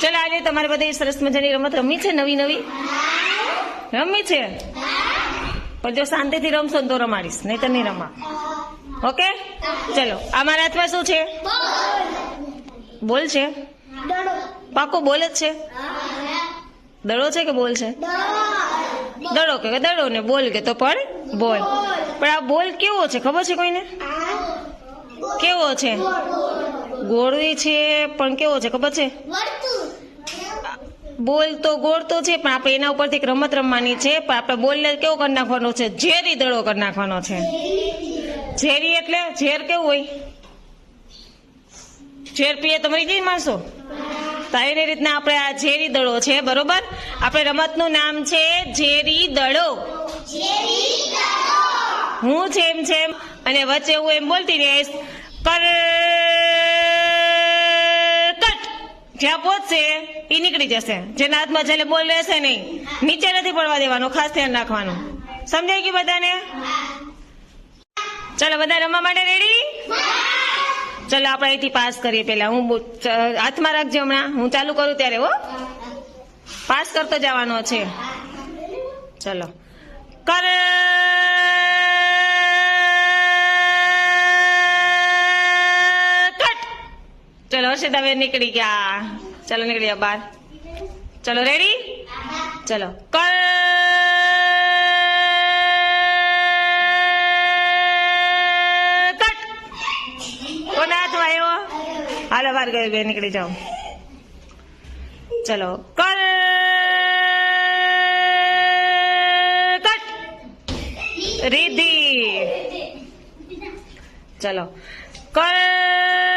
ચલો આજે તમારે બધી સરસ મજાની રમત રમી છે નવી નવી? રમી છે? પણ જો શાંતિથી રમશો તો રમાડીશ નહીં તો નહીં રમા. ઓકે? ચલો આ મારા હાથમાં શું છે? બોલ છે? પાકો બોલ જ છે? દડો છે કે બોલ છે? દડો કે દડો ને બોલ કે તો પણ બોલ. પણ આ બોલ કેવો છે? ખબર છે કોઈને? કેવો છે? ગોળી છે પણ કેવો છે ખબર છે? બોલ તો ગોળ તો છે પણ આપણે એના ઉપરથી એક રમત રમવાની છે પણ આપણે બોલને કેવો કરી નાખવાનો છે? ઝેરી દડો કરી નાખવાનો છે. ઝેરી એટલે ઝેર કેવું હોય? ઝેર પીએ તો મરી જઈ માણસો? તો એની રીતના આપણે આ ઝેરી દડો છે બરોબર? આપણે રમતનું નામ છે ઝેરી દડો. હું છે એમ છે અને વચ્ચે હું એમ બોલતી રહીશ કર જ્યાં પહોંચશે એ નીકળી જશે. જેના હાથમાં છેલ્લે બોલ રહેશે નહીં. નીચે નથી પડવા દેવાનું, ખાસ ધ્યાન રાખવાનું. સમજાઈ ગયું બધાને? ચલો, બધા રમવા માટે રેડી ચલો, આપણે અહીંથી પાસ કરીએ પેલા હું હાથમાં રાખજો હમણાં. હું ચાલુ કરું ત્યારે, હો. પાસ કરતો જવાનો છે. ચલો. કર ચલો હર્ષિતાબેન નીકળી ગયા. ચલો નીકળી ગયા બહાર. ચલો રેડી ચલો. કર કોના હાથમાં હાલો બાર ગયો ગયો, નીકળી જાઓ. ચલો. કટ. રીધિ ચલો. કર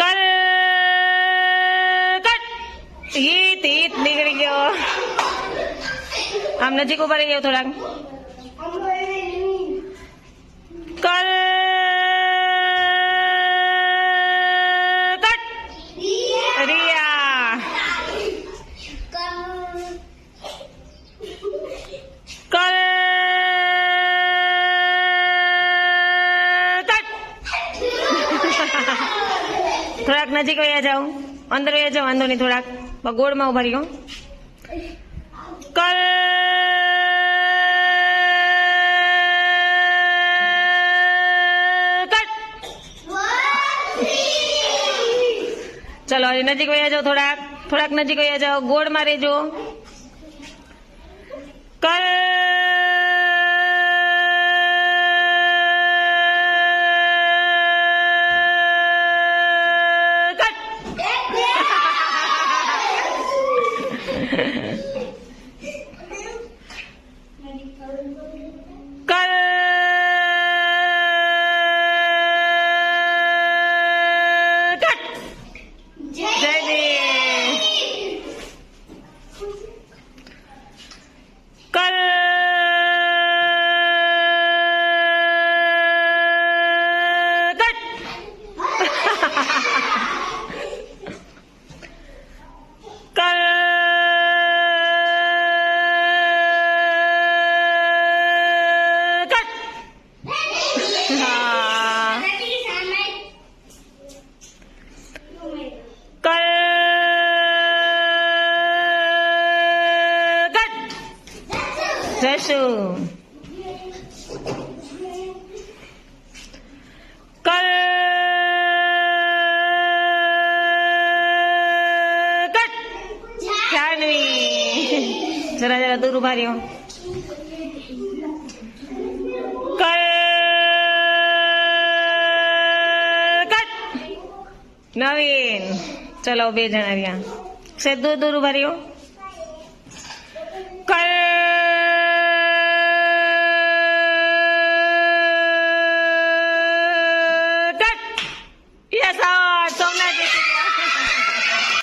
કર કટ હિત હિત નીકળી ગયો. આમ નજીક ઊભા રહી જાઓ થોડાક. કર કટ રિયા કર કટ થોડાક નજીક વયા જાઓ અંદર વયા જાઓ વાંધો નહીં, થોડાક ગોળમાં ઊભા રહ્યો કટ ચલો હવે નજીક વયા જાઓ થોડાક. થોડાક નજીક વયા જાઓ. ગોળમાં રહેજો. કર. કર જાનવી જરા જરા દૂર ઊભા રહ્યો નવીન ચલો બે જણા રહ્યા દૂર દૂર ઊભા રહ્યો